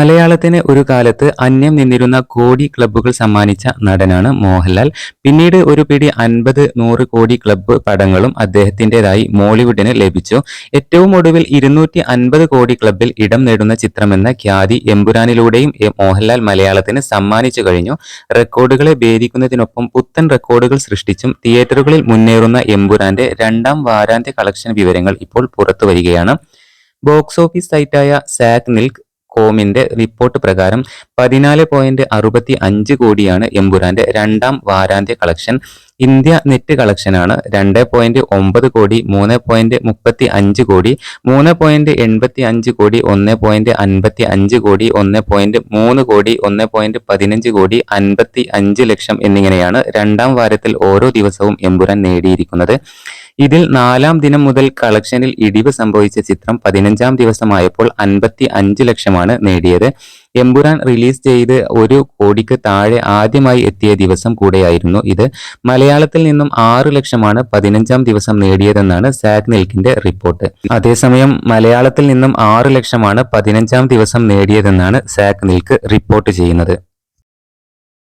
മലയാളത്തിന് ഒരു കാലത്ത് അന്യം നിന്നിരുന്ന കോടി ക്ലബ്ബുകൾ സമ്മാനിച്ച നടനാണ് മോഹൻലാൽ. പിന്നീട് ഒരു പിടി അൻപത് നൂറ് കോടി ക്ലബ്ബ് പടങ്ങളും അദ്ദേഹത്തിന്റെതായി മോളിവുഡിന് ലഭിച്ചു. ഏറ്റവും ഒടുവിൽ ഇരുന്നൂറ്റി അൻപത് കോടി ക്ലബ്ബിൽ ഇടം നേടുന്ന ചിത്രമെന്ന ഖ്യാതി എമ്പുരാനിലൂടെയും മോഹൻലാൽ മലയാളത്തിന് സമ്മാനിച്ചു കഴിഞ്ഞു. റെക്കോർഡുകളെ ഭേദിക്കുന്നതിനൊപ്പം പുത്തൻ റെക്കോർഡുകൾ സൃഷ്ടിച്ചും തിയേറ്ററുകളിൽ മുന്നേറുന്ന എമ്പുരാന്റെ രണ്ടാം വാരാന്ത്യ കളക്ഷൻ വിവരങ്ങൾ ഇപ്പോൾ പുറത്തു വരികയാണ് ബോക്സ് ഓഫീസ് സൈറ്റായ സാക് നിൽക്ക് കോമിന്റെ റിപ്പോർട്ട് പ്രകാരം പതിനാല് പോയിന്റ് അറുപത്തി അഞ്ച് കോടിയാണ് എമ്പുരാന്റെ രണ്ടാം വാരാന്ത്യ കളക്ഷൻ ഇന്ത്യ നെറ്റ് കളക്ഷനാണ് രണ്ട് പോയിന്റ് ഒമ്പത് കോടി മൂന്ന് പോയിന്റ് മുപ്പത്തി അഞ്ച് കോടി മൂന്ന് പോയിന്റ് എൺപത്തി അഞ്ച് കോടി ഒന്ന് പോയിന്റ് അൻപത്തി അഞ്ച് കോടി ഒന്ന് പോയിന്റ് മൂന്ന് കോടി ഒന്ന് പോയിന്റ് പതിനഞ്ച് കോടി അൻപത്തി അഞ്ച് ലക്ഷം എന്നിങ്ങനെയാണ് രണ്ടാം വാരത്തിൽ ഓരോ ദിവസവും എമ്പുരാൻ നേടിയിരിക്കുന്നത്. ഇതിൽ നാലാം ദിനം മുതൽ കളക്ഷനിൽ ഇടിവ് സംഭവിച്ച ചിത്രം പതിനഞ്ചാം ദിവസമായപ്പോൾ അൻപത്തി അഞ്ച് ലക്ഷമാണ് നേടിയത്. എമ്പുരാൻ റിലീസ് ചെയ്ത് ഒരു കോടിക്ക് താഴെ ആദ്യമായി എത്തിയ ദിവസം കൂടെയായിരുന്നു ഇത്. മലയാളത്തിൽ നിന്നും ആറ് ലക്ഷമാണ് പതിനഞ്ചാം ദിവസം നേടിയതെന്നാണ് സാഗ് നിൽക്കിന്റെ റിപ്പോർട്ട്. അതേസമയം മലയാളത്തിൽ നിന്നും ആറ് ലക്ഷമാണ് പതിനഞ്ചാം ദിവസം നേടിയതെന്നാണ് സാഗ് നിൽക്ക് റിപ്പോർട്ട് ചെയ്യുന്നത്.